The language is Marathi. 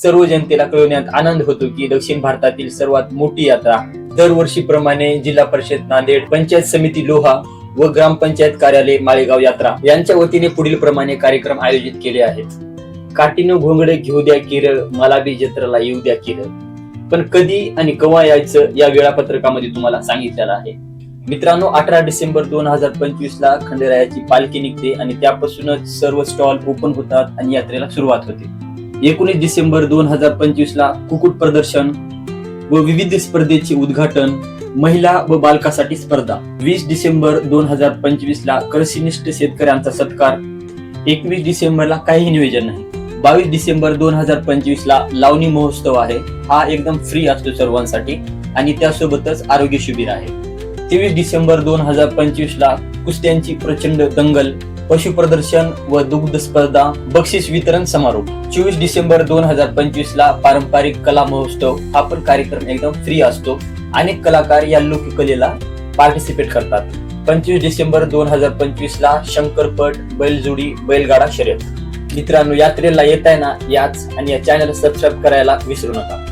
सर्व जनतेला कळवण्यात आनंद होतो की दक्षिण भारतातील सर्वात मोठी यात्रा दरवर्षीप्रमाणे जिल्हा परिषद नांदेड पंचायत समिती लोहा व ग्रामपंचायत कार्यालय माळेगाव यात्रा यांच्या वतीने पुढील प्रमाणे कार्यक्रम आयोजित केले आहेत. काठीनं घोंगडे घेऊ द्या केरळ मला बी जत्रेला येऊ द्या केरळ. पण कधी आणि केव्हा यायचं या वेळापत्रकामध्ये तुम्हाला सांगितलेलं आहे. मित्रांनो अठरा डिसेंबर दोन हजार पंचवीस ला खंडेरायाची पालखी निघते आणि त्यापासूनच सर्व स्टॉल ओपन होतात आणि यात्रेला सुरुवात होते. एकोणीस डिसेंबर दोन हजार पंचवीस ला कुकुट प्रदर्शन व विविध स्पर्धेचे उद्घाटन महिला व बालकासाठी स्पर्धा. वीस डिसेंबर दोन हजार पंचवीस ला कृषीनिष्ठ शेतकऱ्यांचा सत्कार. एकवीस डिसेंबरला काहीही नियोजन नाही. बावीस डिसेंबर दोन हजार पंचवीस ला लावणी महोत्सव आहे. हा एकदम फ्री असतो सर्वांसाठी आणि त्यासोबतच आरोग्य शिबिर आहे. तेवीस डिसेंबर दोन हजार पंचवीस ला कुस्त्यांची प्रचंड दंगल पशु प्रदर्शन व दुग्ध स्पर्धा बक्षीस वितरण समारोह चोवीस डिसेंबर दोन हजार पंचवीस ला पारंपरिक कला महोत्सव हा पण कार्यक्रम एकदम फ्री असतो. अनेक कलाकार या लोककलेला पार्टिसिपेट करतात. पंचवीस डिसेंबर दोन हजार पंचवीस ला शंकरपट बैलजोडी बैलगाडा शर्यत. मित्रांनो यात्रेला येत आहे ना याच आणि या चॅनल सबस्क्राईब करायला विसरू नका.